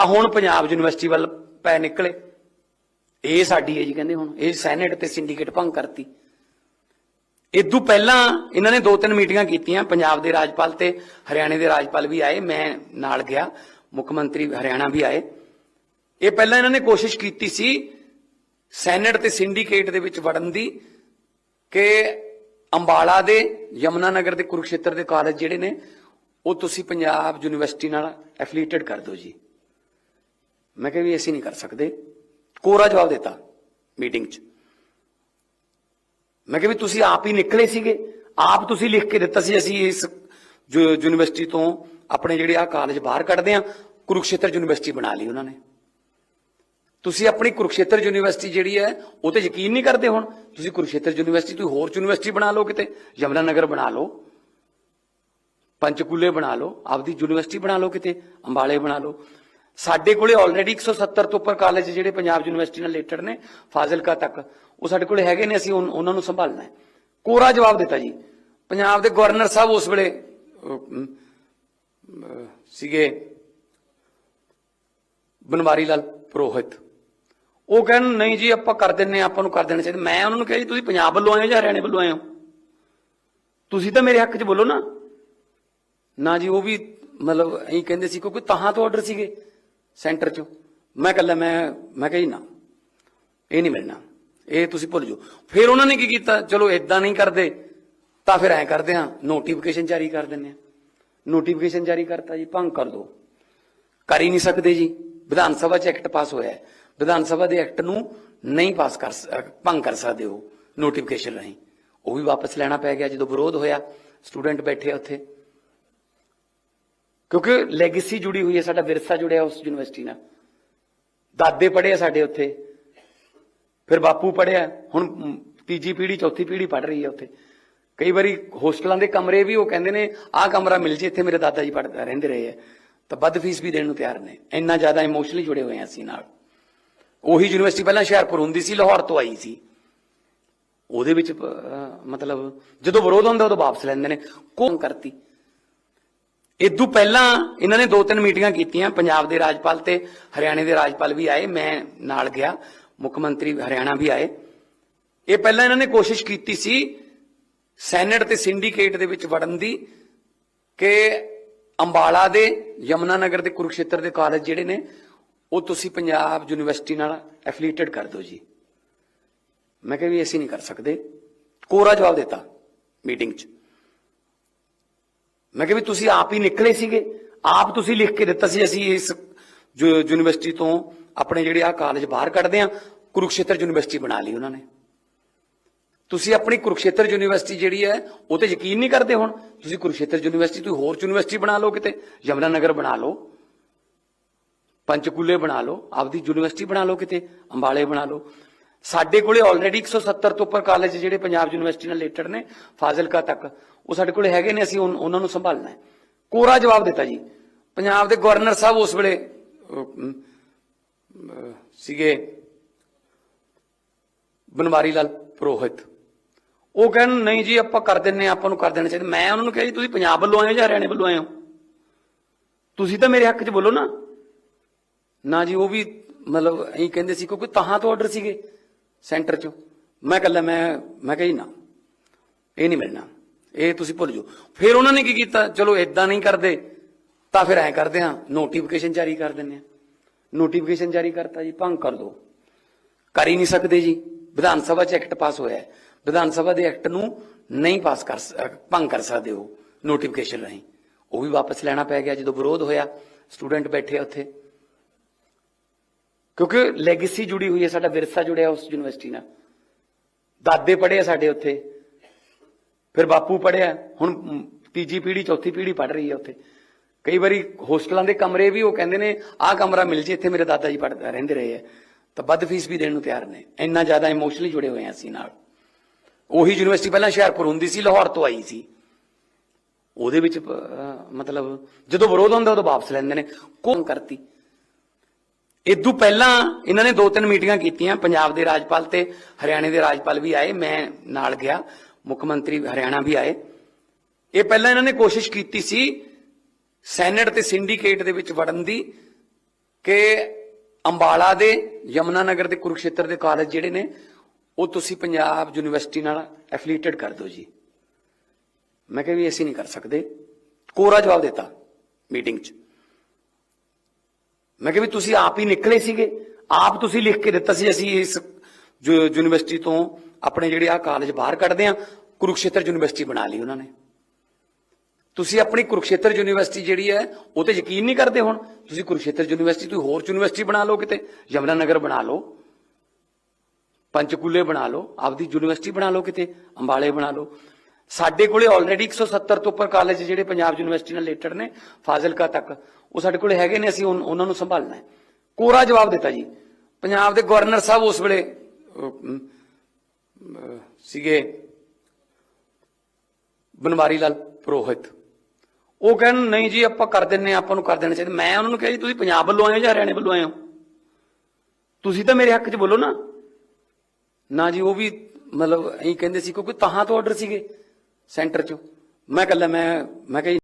ਆ ਹੁਣ ਪੰਜਾਬ ਯੂਨੀਵਰਸਿਟੀ ਵੱਲ ਪੈ ਨਿਕਲੇ। ਇਹ ਸਾਡੀ ਹੈ ਜੀ ਕਹਿੰਦੇ ਹੁਣ, ਇਹ ਸੈਨੇਟ ਤੇ ਸਿੰਡੀਕੇਟ ਭੰਗ ਕਰਤੀ। ਇਦੋਂ ਪਹਿਲਾਂ ਇਹਨਾਂ ਨੇ ਦੋ ਤਿੰਨ ਮੀਟਿੰਗਾਂ ਕੀਤੀਆਂ, ਪੰਜਾਬ ਦੇ ਰਾਜਪਾਲ ਤੇ ਹਰਿਆਣੇ ਦੇ ਰਾਜਪਾਲ ਵੀ ਆਏ, ਮੈਂ ਨਾਲ ਗਿਆ, ਮੁੱਖ ਮੰਤਰੀ ਹਰਿਆਣਾ ਵੀ ਆਏ। ਇਹ ਪਹਿਲਾਂ ਇਹਨਾਂ ਨੇ ਕੋਸ਼ਿਸ਼ ਕੀਤੀ ਸੀ ਸੈਨੇਟ ਤੇ ਸਿੰਡੀਕੇਟ ਦੇ ਵਿੱਚ ਵੜਨ ਦੀ ਕਿ ਅੰਬਾਲਾ ਦੇ ਯਮਨਾ ਨਗਰ ਦੇ ਕੁਰੂਕਸ਼ੇਤਰ ਦੇ ਕਾਲਜ ਜਿਹੜੇ ਨੇ, ਉਹ ਤੁਸੀਂ ਪੰਜਾਬ ਯੂਨੀਵਰਸਿਟੀ ਨਾਲ ਐਫੀਲੀਏਟਡ ਕਰ ਦਿਓ ਜੀ। ਮੈਂ ਕਿਹਾ ਵੀ ਅਸੀਂ ਨਹੀਂ ਕਰ ਸਕਦੇ। ਕੋਰਾ ਜਵਾਬ ਦਿੱਤਾ ਮੀਟਿੰਗ 'ਚ। ਮੈਂ ਕਿਹਾ ਵੀ ਤੁਸੀਂ ਆਪ ਹੀ ਨਿਕਲੇ ਸੀਗੇ। ਆਪ ਤੁਸੀਂ ਲਿਖ ਕੇ ਦਿੱਤਾ ਸੀ, ਅਸੀਂ ਇਸ ਯੂ- ਯੂਨੀਵਰਸਿਟੀ ਤੋਂ ਆਪਣੇ ਜਿਹੜੇ ਆ ਕਾਲਜ ਬਾਹਰ ਕੱਢਦੇ ਆ ਕੁਰੂਕਸ਼ੇਤਰ ਯੂਨੀਵਰਸਿਟੀ ਬਣਾ ਲਈ ਉਹਨਾਂ ਨੇ। ਤੁਸੀਂ ਆਪਣੀ ਕੁਰੂਕਸ਼ੇਤਰ ਯੂਨੀਵਰਸਿਟੀ ਜਿਹੜੀ ਹੈ, ਉਹ ਤੇ ਯਕੀਨ ਨਹੀਂ ਕਰਦੇ ਹੁਣ। ਤੁਸੀਂ ਕੁਰੂਕਸ਼ੇਤਰ ਯੂਨੀਵਰਸਿਟੀ, ਤੁਸੀਂ ਹੋਰ ਯੂਨੀਵਰਸਿਟੀ ਬਣਾ ਲਓ ਕਿਤੇ, ਯਮਨਾ ਨਗਰ ਬਣਾ ਲਓ। ਪੰਚਕੂਲੇ ਬਣਾ ਲਓ, ਆਪਦੀ ਯੂਨੀਵਰਸਿਟੀ ਬਣਾ ਲਓ ਕਿਤੇ, ਅੰਬਾਲੇ ਬਣਾ ਲਓ। ਸਾਡੇ ਕੋਲੇ ਆਲਰੇਡੀ 170 ਤੋਂ ਉੱਪਰ ਕਾਲਜ ਜਿਹੜੇ ਪੰਜਾਬ ਯੂਨੀਵਰਸਿਟੀ ਨਾਲ ਰਿਲੇਟਡ ਨੇ ਫਾਜ਼ਿਲਕਾ ਤੱਕ ਉਹ ਸਾਡੇ ਕੋਲੇ ਹੈਗੇ ਨੇ ਅਸੀਂ ਉਹਨਾਂ ਨੂੰ ਸੰਭਾਲਣਾ ਹੈ। ਕੋਰਾ ਜਵਾਬ ਦਿੱਤਾ ਜੀ। ਪੰਜਾਬ ਦੇ ਗਵਰਨਰ ਸਾਹਿਬ ਉਸ ਵੇਲੇ ਸੀਗੇ ਬਨਵਾਰੀ ਲਾਲ ਪ੍ਰੋਹਿਤ। ਉਹ ਕਹਿਣ ਨਹੀਂ ਜੀ ਆਪਾਂ ਕਰ ਦਿੰਨੇ ਹਾਂ, ਆਪਾਂ ਨੂੰ ਕਰ ਦੇਣਾ ਚਾਹੀਦਾ। ਮੈਂ ਉਹਨਾਂ ਨੂੰ ਕਿਹਾ ਜੀ ਤੁਸੀਂ ਪੰਜਾਬ ਵੱਲੋਂ ਆਏ ਹੋ ਜਾਂ ਹਰਿਆਣੇ ਵੱਲੋਂ ਆਏ ਹੋ? ਤੁਸੀਂ ਤਾਂ ਮੇਰੇ ਹੱਕ 'ਚ ਬੋਲੋ ਨਾ। ਨਾ ਜੀ ਉਹ ਵੀ ਮਤਲਬ ਐਂ ਕਹਿੰਦੇ ਸੀ ਕਿਉਂਕਿ ਤਾਹਾਂ ਤੋਂ ਆਰਡਰ ਸੀਗੇ। ਸੈਂਟਰ 'ਚੋਂ। ਮੈਂ ਕੱਲਾ ਮੈਂ ਮੈਂ ਕਹੀ ਨਾ, ਇਹ ਨਹੀਂ ਮਿਲਣਾ, ਇਹ ਤੁਸੀਂ ਭੁੱਲ ਜਾਓ। ਫਿਰ ਉਹਨਾਂ ਨੇ ਕੀ ਕੀਤਾ? ਚਲੋ ਇਦਾਂ ਨਹੀਂ ਕਰਦੇ, ਤਾਂ ਫਿਰ ਐਂ ਕਰਦੇ ਆ ਨੋਟੀਫਿਕੇਸ਼ਨ ਜਾਰੀ ਕਰ ਦਿੰਨੇ ਆ ਨੋਟੀਫਿਕੇਸ਼ਨ ਜਾਰੀ ਕਰਤਾ ਜੀ, ਭੰਗ ਕਰ ਦੋ। ਕਰ ਹੀ ਨਹੀਂ ਸਕਦੇ ਜੀ। ਵਿਧਾਨ ਸਭਾ 'ਚ ਐਕਟ ਪਾਸ ਹੋਇਆ ਹੈ। ਵਿਧਾਨ ਸਭਾ ਦੇ ਐਕਟ ਨੂੰ ਨਹੀਂ ਪਾਸ ਕਰ ਭੰਗ ਕਰ ਸਕਦੇ ਹੋ ਨੋਟੀਫਿਕੇਸ਼ਨ ਰਾਹੀਂ। ਉਹ ਵੀ ਵਾਪਸ ਲੈਣਾ ਪੈ ਗਿਆ ਜਦੋਂ ਵਿਰੋਧ ਹੋਇਆ। ਸਟੂਡੈਂਟ ਬੈਠੇ ਆ ਉੱਥੇ। ਕਿਉਂਕਿ ਲੈਗੇਸੀ ਜੁੜੀ ਹੋਈ ਹੈ, ਸਾਡਾ ਵਿਰਸਾ ਜੁੜਿਆ ਉਸ ਯੂਨੀਵਰਸਿਟੀ ਨਾਲ। ਦਾਦੇ ਪੜ੍ਹੇ ਆ ਸਾਡੇ ਉੱਥੇ। ਫਿਰ ਬਾਪੂ ਪੜ੍ਹਿਆ, ਹੁਣ ਤੀਜੀ ਪੀੜ੍ਹੀ, ਚੌਥੀ ਪੀੜ੍ਹੀ ਪੜ੍ਹ ਰਹੀ ਹੈ ਉੱਥੇ। ਕਈ ਵਾਰੀ ਹੋਸਟਲਾਂ ਦੇ ਕਮਰੇ ਵੀ ਉਹ ਕਹਿੰਦੇ ਨੇ, ਆਹ ਕਮਰਾ ਮਿਲ ਜੇ, ਇੱਥੇ ਮੇਰੇ ਦਾਦਾ ਜੀ ਪੜ੍ਹਦੇ, ਰਹਿੰਦੇ ਰਹੇ ਆ ਤਾਂ ਵੱਧ ਫੀਸ ਵੀ ਦੇਣ ਨੂੰ ਤਿਆਰ ਨੇ। ਇੰਨਾ ਜ਼ਿਆਦਾ ਇਮੋਸ਼ਨਲੀ ਜੁੜੇ ਹੋਏ ਆ ਅਸੀਂ ਨਾਲ। ਉਹੀ ਯੂਨੀਵਰਸਿਟੀ ਪਹਿਲਾਂ ਹੁਸ਼ਿਆਰਪੁਰ ਹੁੰਦੀ ਸੀ, ਲਾਹੌਰ ਤੋਂ ਆਈ ਸੀ। ਉਹਦੇ ਵਿੱਚ ਮਤਲਬ ਜਦੋਂ ਵਿਰੋਧ ਹੁੰਦਾ, ਉਦੋਂ ਵਾਪਸ ਲੈਂਦੇ ਨੇ। ਕੋਮ ਕਰਤੀ। ਇਦੋਂ ਪਹਿਲਾਂ ਇਹਨਾਂ ਨੇ ਦੋ ਤਿੰਨ ਮੀਟਿੰਗਾਂ ਕੀਤੀਆਂ। ਪੰਜਾਬ ਦੇ ਰਾਜਪਾਲ ਤੇ ਹਰਿਆਣੇ ਦੇ ਰਾਜਪਾਲ ਵੀ ਆਏ। ਮੈਂ ਨਾਲ ਗਿਆ। ਮੁੱਖ ਮੰਤਰੀ ਹਰਿਆਣਾ ਵੀ ਆਏ। ਇਹ ਪਹਿਲਾਂ ਇਹਨਾਂ ਨੇ ਕੋਸ਼ਿਸ਼ ਕੀਤੀ ਸੀ ਸੈਨੇਟ ਤੇ ਸਿੰਡੀਕੇਟ ਦੇ ਵਿੱਚ ਵੜਨ ਦੀ ਕਿ ਅੰਬਾਲਾ ਦੇ ਯਮਨਾ ਨਗਰ ਦੇ ਕੁਰੂਕਸ਼ੇਤਰ ਦੇ ਕਾਲਜ ਜਿਹੜੇ ਨੇ, ਉਹ ਤੁਸੀਂ ਪੰਜਾਬ ਯੂਨੀਵਰਸਿਟੀ ਨਾਲ ਐਫੀਲੀਏਟਡ ਕਰ ਦਿਓ ਜੀ। ਮੈਂ ਕਿਹਾ ਵੀ ਅਸੀਂ ਨਹੀਂ ਕਰ ਸਕਦੇ। ਕੋਰਾ ਜਵਾਬ ਦਿੱਤਾ ਮੀਟਿੰਗ 'ਚ। ਮੈਂ ਕਿਹਾ ਵੀ ਤੁਸੀਂ ਆਪ ਹੀ ਨਿਕਲੇ ਸੀਗੇ। ਆਪ ਤੁਸੀਂ ਲਿਖ ਕੇ ਦਿੱਤਾ ਸੀ, ਅਸੀਂ ਇਸ ਯੂ- ਯੂਨੀਵਰਸਿਟੀ ਤੋਂ ਆਪਣੇ ਜਿਹੜੇ ਆ ਕਾਲਜ ਬਾਹਰ ਕੱਢਦੇ ਆ ਕੁਰੂਕਸ਼ੇਤਰ ਯੂਨੀਵਰਸਿਟੀ ਬਣਾ ਲਈ ਉਹਨਾਂ ਨੇ। ਤੁਸੀਂ ਆਪਣੀ ਕੁਰੂਕਸ਼ੇਤਰ ਯੂਨੀਵਰਸਿਟੀ ਜਿਹੜੀ ਹੈ, ਉਹ ਤੇ ਯਕੀਨ ਨਹੀਂ ਕਰਦੇ ਹੁਣ। ਤੁਸੀਂ ਕੁਰੂਕਸ਼ੇਤਰ ਯੂਨੀਵਰਸਿਟੀ ਤੋਂ ਹੋਰ ਯੂਨੀਵਰਸਿਟੀ ਬਣਾ ਲਓ ਕਿਤੇ, ਯਮਨਾ ਨਗਰ ਬਣਾ ਲਓ, ਪੰਚਕੂਲੇ ਬਣਾ ਲਓ, ਆਪਦੀ ਯੂਨੀਵਰਸਿਟੀ ਬਣਾ ਲਓ ਕਿਤੇ, ਅੰਬਾਲੇ ਬਣਾ ਲਓ। ਸਾਡੇ ਕੋਲੇ ਆਲਰੇਡੀ 170 ਤੋਂ ਉੱਪਰ ਕਾਲਜ ਜਿਹੜੇ ਪੰਜਾਬ ਯੂਨੀਵਰਸਿਟੀ ਨਾਲ ਰਿਲੇਟਡ ਨੇ ਫਾਜ਼ਿਲਕਾ ਤੱਕ ਉਹ ਸਾਡੇ ਕੋਲੇ ਹੈਗੇ ਨੇ ਅਸੀਂ ਉਹਨਾਂ ਨੂੰ ਸੰਭਾਲਣਾ ਹੈ। ਕੋਰਾ ਜਵਾਬ ਦਿੱਤਾ ਜੀ। ਪੰਜਾਬ ਦੇ ਗਵਰਨਰ ਸਾਹਿਬ ਉਸ ਵੇਲੇ ਸੀਗੇ ਬਨਵਾਰੀ ਲਾਲ ਪ੍ਰੋਹਿਤ। ਉਹ ਕਹਿਣ ਨਹੀਂ ਜੀ ਆਪਾਂ ਕਰ ਦਿੰਨੇ ਹਾਂ, ਆਪਾਂ ਨੂੰ ਕਰ ਦੇਣਾ ਚਾਹੀਦਾ। ਮੈਂ ਉਹਨਾਂ ਨੂੰ ਕਿਹਾ ਜੀ ਤੁਸੀਂ ਪੰਜਾਬ ਵੱਲੋਂ ਆਏ ਹੋ ਜਾਂ ਹਰਿਆਣੇ ਵੱਲੋਂ ਆਏ ਹੋ? ਤੁਸੀਂ ਤਾਂ ਮੇਰੇ ਹੱਕ 'ਚ ਬੋਲੋ ਨਾ। ਨਾ ਜੀ ਉਹ ਵੀ ਮਤਲਬ ਐਂ ਕਹਿੰਦੇ ਸੀ ਕਿਉਂਕਿ ਤਾਹਾਂ ਤੋਂ ਆਰਡਰ ਸੀਗੇ। ਸੈਂਟਰ 'ਚੋਂ। ਮੈਂ ਕੱਲਾ ਮੈਂ ਮੈਂ ਕਹੀ ਨਾ, ਇਹ ਨਹੀਂ ਮਿਲਣਾ, ਇਹ ਤੁਸੀਂ ਭੁੱਲ ਜਾਓ। ਫਿਰ ਉਹਨਾਂ ਨੇ ਕੀ ਕੀਤਾ? ਚਲੋ ਇਦਾਂ ਨਹੀਂ ਕਰਦੇ, ਤਾਂ ਫਿਰ ਐਂ ਕਰਦੇ ਹਾਂ ਨੋਟੀਫਿਕੇਸ਼ਨ ਜਾਰੀ ਕਰ ਦਿੰਨੇ ਆ ਨੋਟੀਫਿਕੇਸ਼ਨ ਜਾਰੀ ਕਰਤਾ ਜੀ, ਭੰਗ ਕਰ ਦੋ। ਕਰ ਹੀ ਨਹੀਂ ਸਕਦੇ ਜੀ। ਵਿਧਾਨ ਸਭਾ 'ਚ ਐਕਟ ਪਾਸ ਹੋਇਆ ਹੈ। ਵਿਧਾਨ ਸਭਾ ਦੇ ਐਕਟ ਨੂੰ ਨਹੀਂ ਪਾਸ ਕਰ ਭੰਗ ਕਰ ਸਕਦੇ ਹੋ ਨੋਟੀਫਿਕੇਸ਼ਨ ਰਾਹੀਂ। ਉਹ ਵੀ ਵਾਪਸ ਲੈਣਾ ਪੈ ਗਿਆ, ਜਦੋਂ ਵਿਰੋਧ ਹੋਇਆ ਸਟੂਡੈਂਟ ਬੈਠੇ ਆ ਉੱਥੇ। ਕਿਉਂਕਿ ਲੈਗੇਸੀ ਜੁੜੀ ਹੋਈ ਹੈ, ਸਾਡਾ ਵਿਰਸਾ ਜੁੜਿਆ ਉਸ ਯੂਨੀਵਰਸਿਟੀ ਨਾਲ। ਦਾਦੇ ਪੜ੍ਹੇ ਆ ਸਾਡੇ ਉੱਥੇ। ਫਿਰ ਬਾਪੂ ਪੜ੍ਹਿਆ, ਹੁਣ ਤੀਜੀ ਪੀੜ੍ਹੀ, ਚੌਥੀ ਪੀੜ੍ਹੀ ਪੜ੍ਹ ਰਹੀ ਹੈ ਉੱਥੇ। ਕਈ ਵਾਰੀ ਹੋਸਟਲਾਂ ਦੇ ਕਮਰੇ ਵੀ ਉਹ ਕਹਿੰਦੇ ਨੇ, ਆਹ ਕਮਰਾ ਮਿਲ ਜੇ, ਇੱਥੇ ਮੇਰੇ ਦਾਦਾ ਜੀ ਪੜ੍ਹਦੇ ਰਹਿੰਦੇ ਰਹੇ ਆ ਤਾਂ ਵੱਧ ਫੀਸ ਵੀ ਦੇਣ ਨੂੰ ਤਿਆਰ ਨੇ। ਇੰਨਾ ਜ਼ਿਆਦਾ ਇਮੋਸ਼ਨਲੀ ਜੁੜੇ ਹੋਏ ਆ ਅਸੀਂ ਨਾਲ। ਉਹੀ ਯੂਨੀਵਰਸਿਟੀ ਪਹਿਲਾਂ ਹੁਸ਼ਿਆਰਪੁਰ ਹੁੰਦੀ ਸੀ, ਲਾਹੌਰ ਤੋਂ ਆਈ ਸੀ। ਉਹਦੇ ਵਿੱਚ ਮਤਲਬ ਜਦੋਂ ਵਿਰੋਧ ਹੁੰਦਾ, ਉਦੋਂ ਵਾਪਸ ਲੈਂਦੇ ਨੇ। ਕੋਮ ਕਰਤੀ? ਇਦੋਂ ਪਹਿਲਾਂ ਇਹਨਾਂ ਨੇ ਦੋ ਤਿੰਨ ਮੀਟਿੰਗਾਂ ਕੀਤੀਆਂ, ਪੰਜਾਬ ਦੇ ਰਾਜਪਾਲ ਤੇ ਹਰਿਆਣੇ ਦੇ ਰਾਜਪਾਲ ਵੀ ਆਏ, ਮੈਂ ਨਾਲ ਗਿਆ, ਮੁੱਖ ਮੰਤਰੀ ਹਰਿਆਣਾ ਵੀ ਆਏ। ਇਹ ਪਹਿਲਾਂ ਇਹਨਾਂ ਨੇ ਕੋਸ਼ਿਸ਼ ਕੀਤੀ ਸੀ ਸੈਨੇਟ ਤੇ ਸਿੰਡੀਕੇਟ ਦੇ ਵਿੱਚ ਵੜਨ ਦੀ ਕਿ ਅੰਬਾਲਾ ਦੇ, ਯਮਨਾ ਨਗਰ ਦੇ ਕੁਰੂਕਸ਼ੇਤਰ ਦੇ ਕਾਲਜ ਜਿਹੜੇ ਨੇ, ਉਹ ਤੁਸੀਂ ਪੰਜਾਬ ਯੂਨੀਵਰਸਿਟੀ ਨਾਲ ਐਫੀਲੀਏਟਡ ਕਰ ਦਿਓ ਜੀ। ਮੈਂ ਕਿਹਾ ਵੀ ਅਸੀਂ ਨਹੀਂ ਕਰ ਸਕਦੇ। ਕੋਰਾ ਜਵਾਬ ਦਿੱਤਾ ਮੀਟਿੰਗ 'ਚ। ਮੈਂ ਕਿਹਾ ਵੀ ਤੁਸੀਂ ਆਪ ਹੀ ਨਿਕਲੇ ਸੀਗੇ। ਆਪ ਤੁਸੀਂ ਲਿਖ ਕੇ ਦਿੱਤਾ ਸੀ, ਅਸੀਂ ਇਸ ਯੂ- ਯੂਨੀਵਰਸਿਟੀ ਤੋਂ ਆਪਣੇ ਜਿਹੜੇ ਆ ਕਾਲਜ ਬਾਹਰ ਕੱਢਦੇ ਆ ਕੁਰੂਕਸ਼ੇਤਰ ਯੂਨੀਵਰਸਿਟੀ ਬਣਾ ਲਈ ਉਹਨਾਂ ਨੇ। ਤੁਸੀਂ ਆਪਣੀ ਕੁਰੂਕਸ਼ੇਤਰ ਯੂਨੀਵਰਸਿਟੀ ਜਿਹੜੀ ਹੈ, ਉਹ ਤੇ ਯਕੀਨ ਨਹੀਂ ਕਰਦੇ ਹੁਣ। ਤੁਸੀਂ ਕੁਰੂਕਸ਼ੇਤਰ ਯੂਨੀਵਰਸਿਟੀ, ਤੁਸੀਂ ਹੋਰ ਯੂਨੀਵਰਸਿਟੀ ਬਣਾ ਲਓ ਕਿਤੇ ਯਮਨਾ ਨਗਰ ਬਣਾ ਲਓ। ਪੰਚਕੂਲੇ ਬਣਾ ਲਓ, ਆਪਦੀ ਯੂਨੀਵਰਸਿਟੀ ਬਣਾ ਲਓ ਕਿਤੇ, ਅੰਬਾਲੇ ਬਣਾ ਲਓ। ਸਾਡੇ ਕੋਲੇ ਆਲਰੇਡੀ 170 ਤੋਂ ਉੱਪਰ ਕਾਲਜ ਜਿਹੜੇ ਪੰਜਾਬ ਯੂਨੀਵਰਸਿਟੀ ਨਾਲ ਰਿਲੇਟਡ ਨੇ ਫਾਜ਼ਿਲਕਾ ਤੱਕ ਉਹ ਸਾਡੇ ਕੋਲੇ ਹੈਗੇ ਨੇ ਅਸੀਂ ਉਹਨਾਂ ਨੂੰ ਸੰਭਾਲਣਾ ਹੈ। ਕੋਰਾ ਜਵਾਬ ਦਿੱਤਾ ਜੀ। ਪੰਜਾਬ ਦੇ ਗਵਰਨਰ ਸਾਹਿਬ ਉਸ ਵੇਲੇ ਸੀਗੇ ਬਨਵਾਰੀ ਲਾਲ ਪ੍ਰੋਹਿਤ। ਉਹ ਕਹਿਣ ਨਹੀਂ ਜੀ ਆਪਾਂ ਕਰ ਦਿੰਨੇ ਹਾਂ, ਆਪਾਂ ਨੂੰ ਕਰ ਦੇਣਾ ਚਾਹੀਦਾ। ਮੈਂ ਉਹਨਾਂ ਨੂੰ ਕਿਹਾ ਜੀ ਤੁਸੀਂ ਪੰਜਾਬ ਵੱਲੋਂ ਆਏ ਹੋ ਜਾਂ ਹਰਿਆਣੇ ਵੱਲੋਂ ਆਏ ਹੋ? ਤੁਸੀਂ ਤਾਂ ਮੇਰੇ ਹੱਕ 'ਚ ਬੋਲੋ ਨਾ। ਨਾ ਜੀ ਉਹ ਵੀ ਮਤਲਬ ਐਂ ਕਹਿੰਦੇ ਸੀ ਕਿਉਂਕਿ ਤਹਾਂ ਤੋਂ ਆਰਡਰ ਸੀਗੇ। ਸੈਂਟਰ 'ਚੋਂ। ਮੈਂ ਕੱਲਾ ਮੈਂ ਮੈਂ ਕਿਹਾ ਜੀ